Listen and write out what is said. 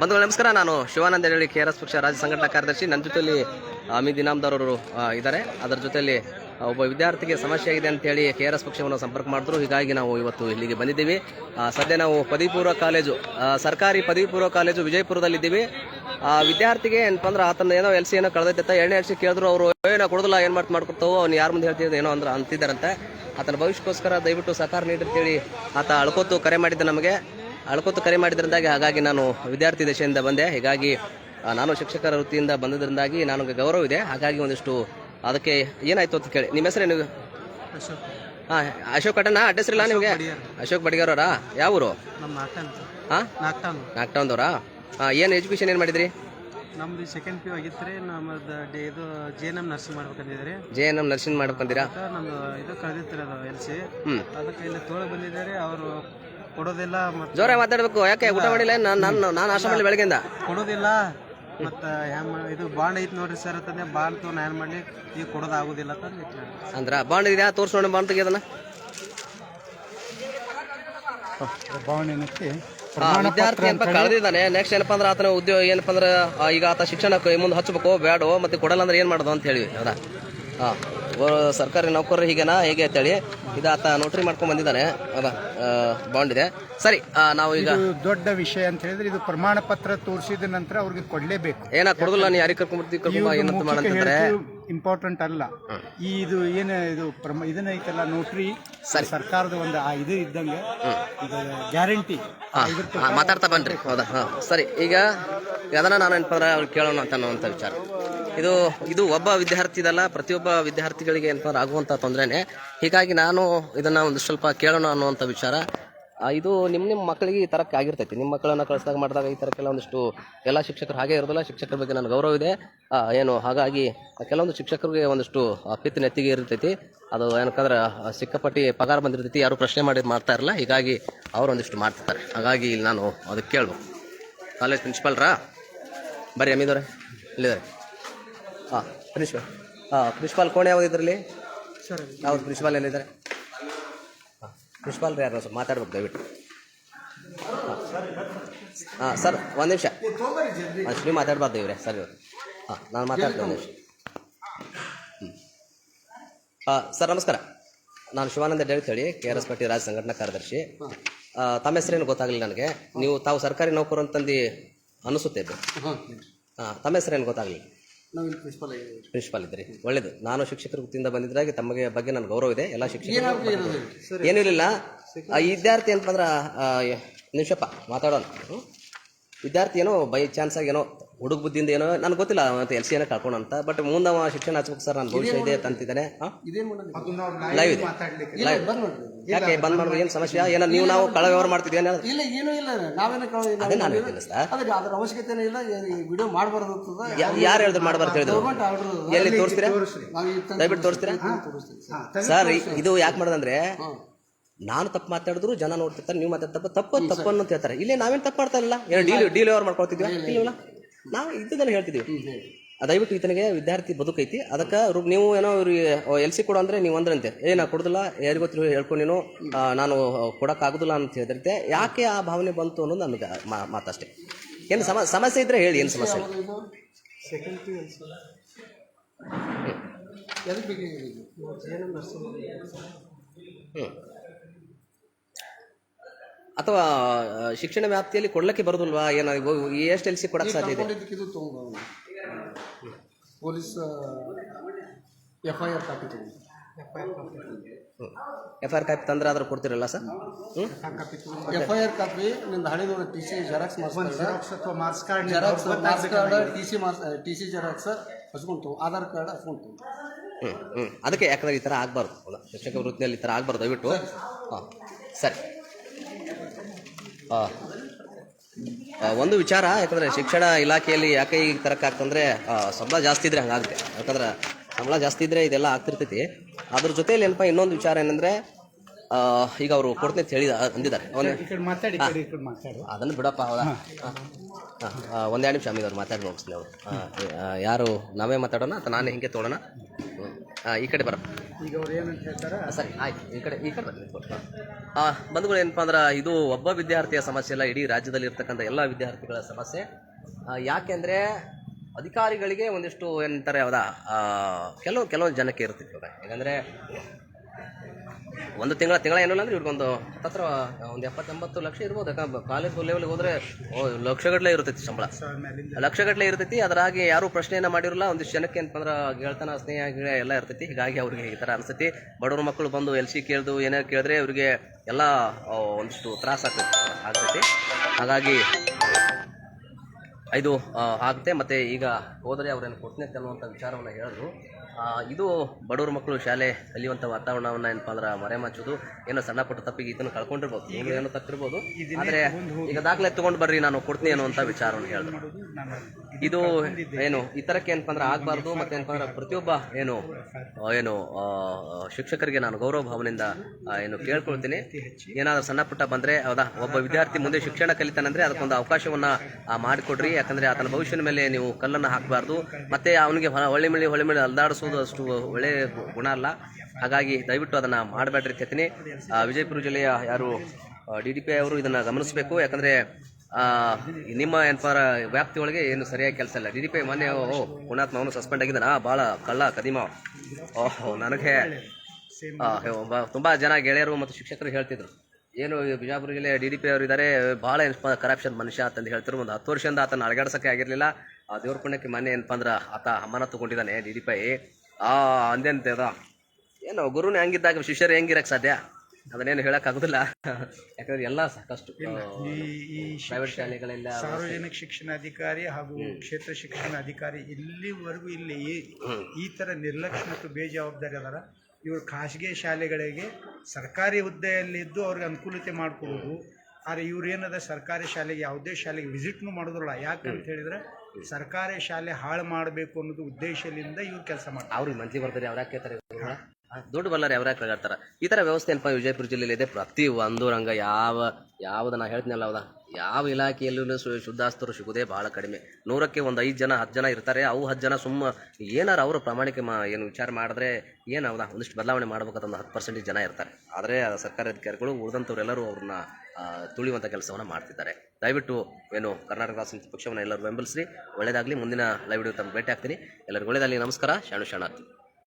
ಬಂಧುಗಳೇ, ನಮಸ್ಕಾರ. ನಾನು ಶಿವಾನಂದ ಹೇಳಿ ಕೆ ಆರ್ ಎಸ್ ಪಕ್ಷ ರಾಜ್ಯ ಸಂಘಟನಾ ಕಾರ್ಯದರ್ಶಿ. ನನ್ನ ಜೊತೆಯಲ್ಲಿ ಅಮಿತ್ ಅವರು ಇದ್ದಾರೆ. ಅದರ ಜೊತೆಯಲ್ಲಿ ಒಬ್ಬ ವಿದ್ಯಾರ್ಥಿಗೆ ಸಮಸ್ಯೆ ಆಗಿದೆ ಅಂತೇಳಿ ಕೆ ಆರ್ ಎಸ್ ಪಕ್ಷವನ್ನು ಸಂಪರ್ಕ ಮಾಡಿದ್ರು. ಹೀಗಾಗಿ ನಾವು ಇವತ್ತು ಇಲ್ಲಿಗೆ ಬಂದಿದ್ದೀವಿ. ಸದ್ಯ ನಾವು ಪದವಿ ಪೂರ್ವ ಕಾಲೇಜು ಸರ್ಕಾರಿ ಪದವಿ ಪೂರ್ವ ಕಾಲೇಜು ವಿಜಯಪುರದಲ್ಲಿದ್ದೀವಿ. ಆ, ವಿದ್ಯಾರ್ಥಿಗೆ ಏನಪ್ಪ ಅಂದ್ರೆ ಆತನ ಏನೋ ಎಲ್ ಸಿ ಏನೋ ಕಳೆದೈತೆ ಎರಡನೇ ಎಲ್ ಸಿ ಕೇಳಿದ್ರು. ಅವರು ಏನೋ ಕೊಡೋದಿಲ್ಲ, ಏನು ಮಾಡ್ತಾ ಮಾಡ್ಕೊಡ್ತಾವೋ? ಅವ್ನು ಯಾರು ಮುಂದೆ ಹೇಳ್ತಿದ್ರು ಏನೋ ಅಂದ್ರೆ ಅಂತಿದ್ದಾರಂತೆ. ಆತನ ಭವಿಷ್ಯಕ್ಕೋಸ್ಕರ ದಯವಿಟ್ಟು ಸಹಕಾರ ನೀಡಿರ್ತೇಳಿ ಆತ ಅಳ್ಕೋತು ಕರೆ ಮಾಡಿದ್ದ ನಮಗೆ. ಅಳ್ಕೋತು ಕರೆ ಮಾಡಿದ್ರಿಂದಾಗಿ ಹಾಗಾಗಿ ನಾನು ವಿದ್ಯಾರ್ಥಿ ದಶೆಯಿಂದ ಬಂದೆ. ಹೀಗಾಗಿ ನಾನು ಶಿಕ್ಷಕರ ವೃತ್ತಿಯಿಂದ ಬಂದದ್ರಿಂದಾಗಿ ನನಗೆ ಗೌರವ ಇದೆ. ಹಾಗಾಗಿ ಒಂದಿಷ್ಟು ಅದಕ್ಕೆ ಏನಾಯ್ತು ಅಂತ ಕೇಳಿ. ನಿಮ್ಮ ಹೆಸರೇನು? ಹಾಂ ಅಶೋಕ್ ಅಟನ? ಅಡ್ರೆಸ್ ಇಲ್ಲ ನಿಮಗೆ? ಅಶೋಕ್ ಬಡಿಗಾರ್. ಅವರಾ ಯಾವ ಊರು? ಹಾಂ? ನಾಟನ್ ನಾಗ್ಟೌನ್ದವರಾ? ಹಾಂ ಏನು ಎಜುಕೇಶನ್ ಏನು ಮಾಡಿದ್ರಿ? ನಮ್ದು ಸೆಕೆಂಡ್ ಪಿ ಆಗಿತ್ತು ರೀ ನಮ್ಮದು ಡೇ ಇದು ಜೆ ಎನ್ ಎಂ ನರ್ಸಿಂಗ್ ಮಾಡ್ಬೇಕಂದಿದ್ರಿ ಜೆ ಎನ್ ಎಂ ನರ್ಸಿಂಗ್ ಅದಕ್ಕೆ ನಮ್ದು ಇದು ಕಳೆದಿತ್ತು ಅದು ಎಲ್ ಸಿ. ಅದಕ್ಕೆ ಇಲ್ಲಿ ತೋಳು ಬಂದಿದ್ದಾರೆ. ಅವರು ಕೊಡೋದಿಲ್ಲ ಮತ್ತೆ ಜೋರ ಮಾತಾಡಬೇಕು. ಯಾಕೆ? ಊಟ ಮಾಡಿಲ್ಲ? ನಾನು ನಾನು ಮಾಡಿ ಬೆಳಗ್ಗೆಯಿಂದ? ಕೊಡೋದಿಲ್ಲ. ಮತ್ತು ಇದು ಬಾಂಡ್ ಐತ್ ನೋಡ್ರಿ ಸರ್ ಅಂತಂದೆ ಬಾಂಡ್ ತೊಗೊಂಡು ಏನು ಮಾಡಲಿ? ಈಗ ಕೊಡೋದಾಗುದಿಲ್ಲ ಅಂತ ಅಂದ್ರ ಬಾಂಡ್ ಇದೆಯಾ? ತೋರ್ಸ್ ನೋಡಿ ಬಾಂಡ್ ತೆಗಿಯೋದನ್ನ. ವಿದ್ಯಾರ್ಥಿ ಏನಪ್ಪ ಕಳೆದಿದ್ದಾನೆ. ನೆಕ್ಸ್ಟ್ ಏನಪ್ಪ ಅಂದ್ರೆ ಆತನ ಉದ್ಯೋಗ ಏನಪ್ಪ ಅಂದ್ರೆ ಆ, ಈಗ ಆತ ಶಿಕ್ಷಣಕ್ಕೆ ಮುಂದೆ ಹಚ್ಚಬೇಕು ಬೇಡೋ ಮತ್ತೆ ಕೊಡಲ್ಲ ಅಂದ್ರೆ ಏನು ಮಾಡೋದು ಅಂತ ಹೇಳಿ ಹೌದಾ? ಹಾಂ ಸರ್ಕಾರಿ ನೌಕರರು ಹೀಗೆನಾ? ಹೇಗೆ ಅಂತೇಳಿ. ಇದು ಆತ ನೋಟ್ರಿ ಮಾಡ್ಕೊಂಡು ಬಂದಿದ್ದಾನೆ. ಅದ ಬಾಂಡ್ ಇದೆ. ಸರಿ ನಾವು ಈಗ ದೊಡ್ಡ ವಿಷಯ ಅಂತ ಹೇಳಿದ್ರೆ ಇದು ಪ್ರಮಾಣ ಪತ್ರ ತೋರಿಸಿದ ನಂತರ ಅವ್ರಿಗೆ ಕೊಡ್ಲೇಬೇಕು. ಏನ ಕೊಡೋದಿಲ್ಲ ನೀವು ಯಾರಿಗೆ ಕರ್ಕೊಂಡ್ಬಿಡ್ತೀವಿ ಮಾಡಂತಂದ್ರೆ ಇಂಪಾರ್ಟೆಂಟ್ ಅಲ್ಲ. ಈ ಇದು ಏನು ಇದು ಇದನ್ನ ಐತಲ್ಲ ನೋಟ್ರಿ? ಸರ್ಕಾರದ ಒಂದು ಆ ಇದು ಇದ್ದಂಗೆ. ಇದು ಗ್ಯಾರಂಟಿ. ಮಾತಾಡ್ತಾ ಬನ್ರಿ. ಹೌದಾ? ಹಾಂ ಸರಿ ಈಗ ಅದನ್ನ ನಾನು ಏನಪ್ಪ ಅವ್ರಿಗೆ ಕೇಳೋಣ ಅಂತ ವಿಚಾರ. ಇದು ಇದು ಒಬ್ಬ ವಿದ್ಯಾರ್ಥಿ ಇದಲ್ಲ ಪ್ರತಿಯೊಬ್ಬ ವಿದ್ಯಾರ್ಥಿಗಳಿಗೆ ಏನಪ್ಪ ಆಗುವಂತ ತೊಂದರೆನೆ. ಹೀಗಾಗಿ ನಾನು ಇದನ್ನ ಒಂದು ಸ್ವಲ್ಪ ಕೇಳೋಣ ಅನ್ನುವಂಥ ವಿಚಾರ. ಇದು ನಿಮ್ಮ ನಿಮ್ಮ ಮಕ್ಕಳಿಗೆ ಈ ಥರಕ್ಕೆ ಆಗಿರ್ತೈತಿ. ನಿಮ್ಮ ಮಕ್ಕಳನ್ನ ಕಳಿಸಿದಾಗ ಮಾಡಿದಾಗ ಈ ಥರ ಒಂದಿಷ್ಟು ಎಲ್ಲ ಶಿಕ್ಷಕರು ಹಾಗೆ ಇರೋದಿಲ್ಲ ಶಿಕ್ಷಕರ ಬಗ್ಗೆ ನನಗೆ ಗೌರವ ಇದೆ. ಏನು, ಹಾಗಾಗಿ ಕೆಲವೊಂದು ಶಿಕ್ಷಕರಿಗೆ ಒಂದಿಷ್ಟು ಪಿತ್ ನೆತ್ತಿಗೆ ಇರ್ತೈತಿ. ಅದು ಏನಕ್ಕಂದ್ರೆ ಸಿಕ್ಕಾಪಟ್ಟಿ ಪಗಾರ ಬಂದಿರ್ತೈತಿ, ಯಾರು ಪ್ರಶ್ನೆ ಮಾಡಿ ಮಾಡ್ತಾ ಇರಲ್ಲ. ಹೀಗಾಗಿ ಅವರು ಒಂದಿಷ್ಟು ಮಾಡ್ತಿರ್ತಾರೆ. ಹಾಗಾಗಿ ಇಲ್ಲಿ ನಾನು ಅದಕ್ಕೆ ಕೇಳಬೇಕು. ಕಾಲೇಜ್ ಪ್ರಿನ್ಸಿಪಾಲ್ರಾ? ಬರ್ರಿ ಅಮೀದವ್ರೆ ಇಲ್ಲಿದ್ದಾರೆ. ಹಾಂ ಪ್ರಿನ್ಸಿಪಾಲ್ ಹಾಂ ಪ್ರಿನ್ಸಿಪಾಲ್ ಕೋಣೆ ಯಾವ್ದು ಇದರಲ್ಲಿ? ಯಾವ್ದು ಪ್ರಿನ್ಸಿಪಾಲ್ ಎಲ್ಲಿದ್ದಾರೆ? ಹಾಂ ಪ್ರಿನ್ಸಿಪಾಲ್ ಯಾರು? ಸರ್ ಮಾತಾಡ್ಬೇಕು ದಯವಿಟ್ಟು. ಹಾಂ ಸರ್ ಒಂದು ನಿಮಿಷ. ಅಷ್ಟು ನೀವು ಮಾತಾಡ್ಬಾರ್ದು ಇವ್ರೆ. ಸರಿ ಹಾಂ ನಾನು ಮಾತಾಡ್ತೀನಿ ಒಂದು ನಿಮಿಷ. ಹಾಂ ಸರ್ ನಮಸ್ಕಾರ. ನಾನು ಶಿವಾನಂದ ಹೇಳಿ ಕೆ ಆರ್ ಎಸ್ ಪಟ್ಟಿ ರಾಜ್ಯ ಸಂಘಟನಾ ಕಾರ್ಯದರ್ಶಿ. ತಮ್ಮ ಹೆಸರೇನು ಗೊತ್ತಾಗಲಿಲ್ಲ ನನಗೆ. ನೀವು ತಾವು ಸರ್ಕಾರಿ ನೌಕರು ಅಂತಂದು ಅನಿಸುತ್ತೆ ಹಾಂ ತಮ್ಮ ಹೆಸರೇನು ಗೊತ್ತಾಗಲಿಲ್ಲ? ಪ್ರಿನ್ಸಿಪಲ್ ಆಗಿದ್ದೀವಿ. ಪ್ರಿನ್ಸಿಪಾಲ್ ಇದ್ರಿ ಒಳ್ಳೇದು. ನಾನು ಶಿಕ್ಷಕರ ವೃತ್ತಿಯಿಂದ ಬಂದಿದ್ರಾಗಿ ತಮಗೆ ಬಗ್ಗೆ ನನಗೆ ಗೌರವ ಇದೆ. ಎಲ್ಲ ಶಿಕ್ಷಕರು ಏನೂ ಇಲ್ಲ ಆ ವಿದ್ಯಾರ್ಥಿ ಏನಪ್ಪ ಅಂದ್ರೆ ಆ, ನಿಮಿಷಪ್ಪ ಮಾತಾಡೋಣ. ಹ್ಮ್? ವಿದ್ಯಾರ್ಥಿ ಏನೋ ಬೈ ಚಾನ್ಸ್ ಆಗಿ ಏನೋ ಹುಡುಗ ಬುದ್ಧಿಯಿಂದ ಏನೋ ನನಗೆ ಗೊತ್ತಿಲ್ಲ ಮತ್ತೆ ಎಲ್ ಸಿ ಏನೋ ಕಳ್ಕೊಂಡು ಅಂತ ಬಟ್ ಮುಂದೆ ಅವ ಶಿಕ್ಷಣ ಹಚ್ಬೇಕು ಸರ್ ನಾನು ಭವಿಷ್ಯ ಇದೆ ಅಂತ ಅಂತಿದ್ದಾನೆ ಲೈವ್ ಇದೆ. ಲೈವ್ ಯಾಕೆ ಬಂದ್ ಮಾಡಿದ್ರೆ ಏನು ಸಮಸ್ಯೆ? ಏನೋ ನೀವು ನಾವು ಕಳ ವ್ಯವಹಾರ ಮಾಡ್ತಿದ್ವಿ ಏನೋ ಇಲ್ಲ ಏನೂ ಇಲ್ಲ. ನಾವೇನ ಅದೇ ನಾನು ಹೇಳ್ತೀನಿ ಸರ್ ಅದ್ರ ಅದ್ರ ಅವಶ್ಯಕತೆನೇ ಇಲ್ಲ. ವಿಡಿಯೋ ಮಾಡಬಾರ್ದು ಯಾರು ಹೇಳಿದ್ರು ಮಾಡಬಾರ್ದು ಹೇಳಿದ್ರು? ಎಲ್ಲಿ ತೋರಿಸ್ತೀರಾ? ದಯವಿಟ್ಟು ತೋರಿಸ್ತೀರಾ? ಸರ್ ಇದು ಯಾಕೆ ಮಾಡೋದಂದ್ರೆ ನಾನು ತಪ್ಪು ಮಾತಾಡಿದ್ರು ಜನ ನೋಡ್ತಿರ್ತಾರೆ ನೀವು ಮಾತಾಡ್ತಪ್ಪ ತಪ್ಪು ತಪ್ಪು ಅಂತ ಹೇಳ್ತಾರೆ. ಇಲ್ಲೇ ನಾವೇನು ತಪ್ಪು ಮಾಡ್ತಾ ಇಲ್ಲ. ಡೀಲ್ ಡೀಲ್ ವ್ಯವಹಾರ ಮಾಡ್ಕೊಳ್ತಿದ್ವಿ ಇಲ್ಲವಲ್ಲ ನಾವು ಇದ್ದದನ್ನ ಹೇಳ್ತಿದ್ದೀವಿ ದಯವಿಟ್ಟು ಈತನಿಗೆ ವಿದ್ಯಾರ್ಥಿ ಬದುಕೈತಿ. ಅದಕ್ಕೆ ರು- ನೀವು ಏನೋ ಇವ್ರಿಗೆ ಎಲ್ ಸಿ ಕೊಡು ಅಂದ್ರೆ ನೀವು ಅಂದ್ರಂತೆ ಏ ನಾ ಕೊಡುದಿಲ್ಲ ಯಾರಿಗೋ ಗೊತ್ತಿರೋ ಹೇಳ್ಕೊಂಡು ನೀನು. ಕೊಡೋಕ್ಕಾಗೋದಿಲ್ಲ ಅಂತ ಹೇಳಿದ್ರಂತೆ. ಯಾಕೆ ಆ ಭಾವನೆ ಬಂತು ಅನ್ನೋದು ನನಗೆ ಮಾ- ಮಾತಷ್ಟೇ. ಏನು ಸಮ ಸಮಸ್ಯೆ ಇದ್ರೆ ಹೇಳಿ ಏನು ಸಮಸ್ಯೆ? ಇಲ್ಲ ಸೆಕೆಂಡ್ ಪಿ ಎಲ್ ಎದಕ್ಕೆ ಬೇಕಾಗಿದೆ ಜೆ ಎನ್ ಎಂ ನರ್ಸಿಂಗ್ ಹ್ಮ್. ಅಥವಾ ಶಿಕ್ಷಣ ವ್ಯಾಪ್ತಿಯಲ್ಲಿ ಕೊಡ್ಲಕ್ಕೆ ಬರೋದಿಲ್ವಾ? ಏನೋ ಎಷ್ಟು ಎಲ್ ಸಿ ಕೊಡಕ್ಕೆ ಸಾಧ್ಯ ಇದೆ? ಇದು police F I R copy ತಗೊಂಡು. ಎಫ್ ಐ ಆರ್ ಕಾಪಿ ತಂದ್ರೆ ಆದ್ರೆ ಕೊಡ್ತಿರಲ್ಲ ಸರ್? ಹ್ಞೂ ಎಫ್ ಐ ಆರ್ ಕಾಪಿ ನಿಮ್ಮ ಹಳೆದ ಟಿ ಸಿ ಜೆರಾಕ್ಸ್ ಜೆರಾಕ್ಸ್ ಅಥವಾ marks card xerox marks card T C marks T C xerox ಹಚ್ಕೊಂತು Aadhaar card ಹಚ್ಕೊಂತು ಹ್ಞೂ ಹ್ಞೂ ಅದಕ್ಕೆ ಯಾಕಂದ್ರೆ ಈ ಥರ ಆಗಬಾರ್ದು. ಶಿಕ್ಷಕ ವೃತ್ತಿಯಲ್ಲಿ ಈ ಥರ ಆಗಬಾರ್ದು ದಯವಿಟ್ಟು. ಹಾಂ ಸರಿ. ಒಂದು ವಿಚಾರ ಯಾಕಂದರೆ ಶಿಕ್ಷಣ ಇಲಾಖೆಯಲ್ಲಿ ಯಾಕೆ ಈಗ ತರಕ್ಕಾಗ್ತಂದರೆ ಆಗ್ತಂದ್ರೆ ಸಂಬಳ ಜಾಸ್ತಿ ಇದ್ರೆ ಹಂಗಾಗುತ್ತೆ. ಯಾಕಂದ್ರೆ ಸಂಬಳ ಜಾಸ್ತಿ ಇದ್ರೆ ಇದೆಲ್ಲ ಆಗ್ತಿರ್ತೈತಿ. ಅದ್ರ ಜೊತೆಯಲ್ಲಿ ಏನಪ್ಪ ಇನ್ನೊಂದು ವಿಚಾರ ಏನಂದರೆ ಈಗ ಅವರು ಕೊಡ್ತೀನಿ ಅಂತ ಹೇಳಿದ ಅಂದಿದ್ದಾರೆ. ಅದನ್ನು ಬಿಡಪ್ಪ ಹೌದಾ? ಒಂದೆರಡು ನಿಮಿಷ ಅಮಿತ್ ಅವ್ರು ಮಾತಾಡಿ ಮುಗಿಸ್ಲಿ ಅವರು. ಯಾರು ನಾವೇ ಮಾತಾಡೋಣ ಅಥವಾ ನಾನೇ ಹಿಂಗೆ ತೊಗೊಳೋಣ ಈ ಕಡೆ ಬರ ಈಗ ಅವ್ರು ಸರಿ, ಆಯ್ತು. ಈ ಕಡೆ ಈ ಕಡೆ ಬನ್ನಿ ಬಂಧುಗಳು ಏನಪ್ಪ ಅಂದ್ರೆ, ಇದು ಒಬ್ಬ ವಿದ್ಯಾರ್ಥಿಯ ಸಮಸ್ಯೆ ಅಲ್ಲ, ಇಡೀ ರಾಜ್ಯದಲ್ಲಿ ಇರ್ತಕ್ಕಂಥ ಎಲ್ಲ ವಿದ್ಯಾರ್ಥಿಗಳ ಸಮಸ್ಯೆ. ಯಾಕೆಂದ್ರೆ ಅಧಿಕಾರಿಗಳಿಗೆ ಒಂದಿಷ್ಟು ಏನಂತಾರೆ ಹೌದಾ ಕೆಲವು ಕೆಲವೊಂದು ಜನಕ್ಕೆ ಇರ್ತಿತ್ತು ಯಾಕಂದ್ರೆ ಒಂದು ತಿಂಗಳ ತಿಂಗಳ ಏನಿಲ್ಲ ಅಂದ್ರೆ ಇವ್ರಿಗೊಂದು ಹತ್ತತ್ರ, ಒಂದು ಎಪ್ಪತ್ತೆಂಬತ್ತು ಲಕ್ಷ ಇರ್ಬೋದು. ಯಾಕಂದ್ರೆ ಕಾಲೇಜ್ ಲೆವೆಲ್ಗೆ ಹೋದ್ರೆ ಲಕ್ಷಗಟ್ಟಲೆ ಇರ್ತೈತಿ ಸಂಬಳ. ಲಕ್ಷಗಟ್ಟಲೆ ಇರ್ತೈತಿ ಅದ್ರಾಗಿ ಯಾರು ಪ್ರಶ್ನೆಯನ್ನ ಮಾಡಿರಲ್ಲ, ಒಂದಿಷ್ಟು ಜನಕ್ಕೆ ಅಂತಂದ್ರೆ ಗೆಳ್ತನ, ಸ್ನೇಹ ಎಲ್ಲ ಇರ್ತೈತಿ. ಹೀಗಾಗಿ ಅವ್ರಿಗೆ ಈ ಥರ ಅನ್ಸತಿ. ಬಡವ್ರ ಮಕ್ಕಳು ಬಂದು ಎಲ್ ಸಿ ಕೇಳ್ದು, ಏನೇ ಕೇಳಿದ್ರೆ ಅವ್ರಿಗೆ ಎಲ್ಲ ಒಂದಿಷ್ಟು ತ್ರಾಸ ಆಗ್ತೈತಿ ಆಗ್ತೈತಿ. ಹಾಗಾಗಿ ಇದು ಆಗುತ್ತೆ. ಮತ್ತೆ ಈಗ ಹೋದರೆ ಅವ್ರೇನು ಕೊಡ್ತೀನಿ ಅನ್ನುವಂಥ ವಿಚಾರವನ್ನು ಹೇಳಿದ್ರು. ಇದು ಬಡವ್ರ ಮಕ್ಕಳು ಶಾಲೆ ಕಲಿಯುವಂಥ ವಾತಾವರಣವನ್ನ ಏನಪ್ಪ ಅಂದ್ರೆ ಮರೆಮಾಚೋದು ಏನೋ ಸಣ್ಣ ಪುಟ್ಟ ತಪ್ಪಿಗೆ ಇದನ್ನು ಕಳ್ಕೊಂಡಿರ್ಬೋದು. ಈಗ ಏನೋ ತಪ್ಪಿರ್ಬೋದು. ಆದರೆ ಈಗ ದಾಖಲೆ ತೊಗೊಂಡು ಬರ್ರಿ ನಾನು ಕೊಡ್ತೀನಿ ಅನ್ನುವಂಥ ವಿಚಾರವನ್ನು ಹೇಳಿದ್ರು ಇದು ಏನು ಈ ಥರಕ್ಕೆ ಏನಪ್ಪ ಅಂದ್ರೆ ಆಗಬಾರ್ದು ಮತ್ತೆ ಏನಪ್ಪ ಅಂದ್ರೆ ಪ್ರತಿಯೊಬ್ಬ ಏನು ಏನು ಶಿಕ್ಷಕರಿಗೆ ನಾನು ಗೌರವ ಭಾವನೆಯಿಂದ ಏನು ಕೇಳ್ಕೊಳ್ತೀನಿ. ಏನಾದರೂ ಸಣ್ಣ ಪುಟ್ಟ ಬಂದ್ರೆ ಹೌದಾ ಒಬ್ಬ ವಿದ್ಯಾರ್ಥಿ ಮುಂದೆ ಶಿಕ್ಷಣ ಕಲಿತಾನಂದ್ರೆ ಅದಕ್ಕೊಂದು ಅವಕಾಶವನ್ನ ಮಾಡಿಕೊಡ್ರಿ. ಯಾಕಂದ್ರೆ ಆತನ ಭವಿಷ್ಯದ ಮೇಲೆ ನೀವು ಕಲ್ಲನ್ನು ಹಾಕಬಾರ್ದು. ಮತ್ತೆ ಅವನಿಗೆ ಹೊಳೆ ಮಳಿ ಹೊಳೆ ಮಳಿ ಅಲ್ದಾಡಿಸೋದು ಅಷ್ಟು ಒಳ್ಳೆ ಗುಣ ಅಲ್ಲ. ಹಾಗಾಗಿ ದಯವಿಟ್ಟು ಅದನ್ನ ಮಾಡಬೇಡ್ರಿ ಹೇಳ್ತೀನಿ. ವಿಜಯಪುರ ಜಿಲ್ಲೆಯ ಯಾರು ಡಿ ಡಿ ಪಿ ಅವರು ಇದನ್ನ ಗಮನಿಸಬೇಕು. ಯಾಕಂದ್ರೆ ನಿಮ್ಮ ಏನಪ್ಪ ವ್ಯಾಪ್ತಿ ಒಳಗೆ ಏನು ಸರಿಯಾಗಿ ಕೆಲಸ ಇಲ್ಲ. ಡಿ ಡಿ ಪಿ ಮೊನ್ನೆ, ಓ ಗುಣಾತ್ಮ ಅವನು ಸಸ್ಪೆಂಡ್ ಆಗಿದ್ದಾನ? ಭಾಳ ಕಳ್ಳ ಕದಿಮ. ಓಹೋ, ನನಗೆ ತುಂಬಾ ಜನ ಗೆಳೆಯರು ಮತ್ತು ಶಿಕ್ಷಕರು ಹೇಳ್ತಿದ್ರು. ಏನು ಬಿಜಾಪುರ ಜಿಲ್ಲೆ ಡಿ ಡಿ ಪಿ ಅವರು ಇದ್ದಾರೆ ಭಾಳ ಏನಪ್ಪ ಕರಪ್ಷನ್ ಮನುಷ್ಯ ಅಂತಂದು ಹೇಳ್ತಾರೆ ಒಂದು ಹತ್ತು ವರ್ಷದಿಂದ ಆತನ ಅಳಗಾಡ್ಸಕ್ಕೆ ಆಗಿರಲಿಲ್ಲ. ಆ ದೇವ್ರ ಪುಣ್ಯಕ್ಕೆ ಮೊನ್ನೆ ಏನಪ್ಪ ಅಂದ್ರೆ ಆತ ಅಮಾನ ತಗೊಂಡಿದ್ದಾನೆ ಡಿ ಡಿ ಪಿ ಆ ಅಂದೆಂತ ಅದ. ಏನು ಗುರುನೇ ಹಂಗಿದ್ದಾಗ ಶಿಷ್ಯರು ಹೆಂಗಿರಕ್ಕೆ ಸಾಧ್ಯ? ಅದನ್ನೇನು ಹೇಳೋಕ್ಕಾಗೋದಿಲ್ಲ. ಯಾಕಂದ್ರೆ ಎಲ್ಲ ಸಾಕಷ್ಟು ಪ್ರೈವೇಟ್ ಶಾಲೆಗಳೆಲ್ಲ ಸಾರ್ವಜನಿಕ ಶಿಕ್ಷಣಾಧಿಕಾರಿ ಹಾಗೂ ಕ್ಷೇತ್ರ ಶಿಕ್ಷಣಾಧಿಕಾರಿ ಇಲ್ಲಿವರೆಗೂ ಇಲ್ಲಿ ಈ- ತರ ಥರ ನಿರ್ಲಕ್ಷ್ಯ ಮತ್ತು ಬೇಜವಾಬ್ದಾರಿ ಅದರ. ಇವರು ಖಾಸಗಿ ಶಾಲೆಗಳಿಗೆ ಸರ್ಕಾರಿ ಹುದ್ದೆಯಲ್ಲಿದ್ದು ಅವ್ರಿಗೆ ಅನುಕೂಲತೆ ಮಾಡಿಕೊಡೋದು ಆದರೆ ಇವ್ರು ಏನದ ಸರ್ಕಾರಿ ಶಾಲೆಗೆ ಯಾವುದೇ ಶಾಲೆಗೆ ವಿಸಿಟ್ನು ಮಾಡೋದಿಲ್ಲ ಯಾಕಂತ ಹೇಳಿದ್ರೆ ಸರ್ಕಾರಿ ಶಾಲೆ ಹಾಳು ಮಾಡಬೇಕು ಅನ್ನೋದು ಉದ್ದೇಶದಿಂದ ಇವ್ರು ಕೆಲಸ ಮಾಡ್ತಾರೆ. ಅವ್ರಿಗೆ ಮಂತ್ಲಿ ಬರ್ತಾರೆ ಅವ್ರು ಯಾಕೆ ದುಡ್ಡು ಬಲ್ಲಾರ ಯಾವ ಕಳ್ಗಾಡ್ತಾರ ಈ ತರ ವ್ಯವಸ್ಥೆ ಏನಪ್ಪ ವಿಜಯಪುರ ಜಿಲ್ಲೆಯಲ್ಲಿ ಇದೆ? ಪ್ರತಿ ಒಂದು ರಂಗ ಯಾವ ಯಾವ್ದು ನಾ ಹೇಳ್ತೀನಲ್ಲ ಹೌದಾ ಯಾವ ಇಲಾಖೆಯಲ್ಲೂ ಶು, ಶುದ್ಧಾಸ್ತರು ಸಿಗೋದೇ ಭಾಳ ಕಡಿಮೆ. ನೂರಕ್ಕೆ ಒಂದು ಐದು ಜನ ಹತ್ತು ಜನ ಇರ್ತಾರೆ. ಅವು ಹತ್ತು ಜನ ಸುಮ್ಮ ಏನಾರು ಅವರು ಪ್ರಾಮಾಣಿಕ ಏನು ವಿಚಾರ ಮಾಡಿದ್ರೆ ಏನು ಒಂದಿಷ್ಟು ಬದಲಾವಣೆ ಮಾಡ್ಬೇಕಂತ ಹತ್ತು ಪರ್ಸೆಂಟೇಜ್ ಜನ ಇರ್ತಾರೆ. ಆದರೆ ಸರ್ಕಾರಿ ಅಧಿಕಾರಿಗಳು ಉಳಿದಂಥವ್ರೆಲ್ಲರೂ ಅವ್ರನ್ನ ತುಳಿಯುವಂಥ ಕೆಲಸವನ್ನು ಮಾಡ್ತಿದ್ದಾರೆ. ದಯವಿಟ್ಟು ಏನು ಕರ್ನಾಟಕ ರಾಷ್ಟ್ರ ಪಕ್ಷವನ್ನು ಎಲ್ಲರೂ ಬೆಂಬಲಿಸ್ರಿ. ಒಳ್ಳೇದಾಗಲಿ. ಮುಂದಿನ ಲೈವ್ ವಿಡಿಯೋ ತಮ್ಮ ಭೇಟಿ ಆಗ್ತೀನಿ. ಎಲ್ಲರಿಗೂ ಒಳ್ಳೇದಾಗಲಿ. ನಮಸ್ಕಾರ. ಶಾಣು ಶಾಣಾರ್ಥಿ